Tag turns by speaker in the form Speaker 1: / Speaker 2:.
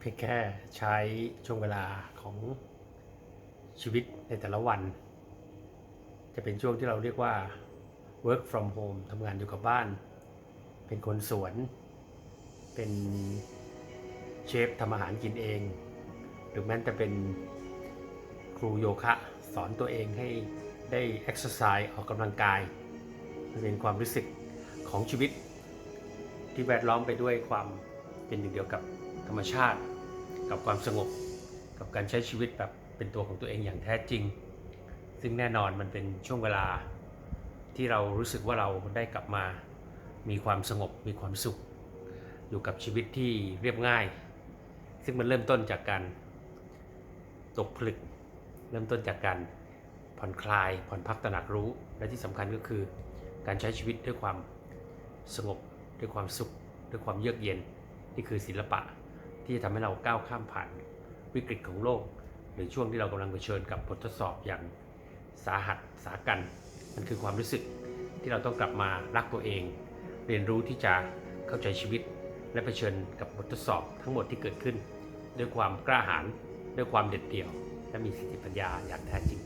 Speaker 1: เพียงแค่ใช้ช่วงเวลาของชีวิตในแต่ละวัน จะเป็นช่วงที่เราเรียกว่า work from home ทำงานอยู่กับบ้าน เป็นคนสวน เป็นเชฟทำอาหารกินเอง หรือแม้แต่เป็นครูโยคะสอนตัวเองให้ได้ exercise ออกกำลังกาย มันเป็นความรู้สึกของชีวิตที่แวดล้อมไปด้วยความเป็นหนึ่งเดียวกับ ธรรมชาติ กับความสงบ กับการใช้ชีวิตแบบเป็นตัวของตัวเองอย่างแท้จริง ซึ่งแน่นอนมันเป็นช่วงเวลาที่เรารู้สึกว่าเราได้กลับมา มีความสงบมีความสุข อยู่กับชีวิตที่เรียบง่าย ซึ่งมันเริ่มต้นจากการตกผลึก เริ่มต้นจากการผ่อนคลาย ผ่อนพักตระหนักรู้ และที่สำคัญก็คือ การใช้ชีวิตด้วยความสงบ ด้วยความสุข ด้วยความเยือกเย็น นี่คือศิลปะ ที่จะทำให้เราก้าวข้ามผ่านวิกฤตของโลก หรือช่วงที่เรากำลังเผชิญกับบททดสอบอย่างสาหัสสากัน มันคือความรู้สึกที่เราต้องกลับมารักตัวเอง เรียนรู้ที่จะเข้าใจชีวิต และเผชิญกับบททดสอบทั้งหมดที่เกิดขึ้น ด้วยความกล้าหาญด้วยความเด็ดเดี่ยว และมีสติปัญญาอย่างแท้จริง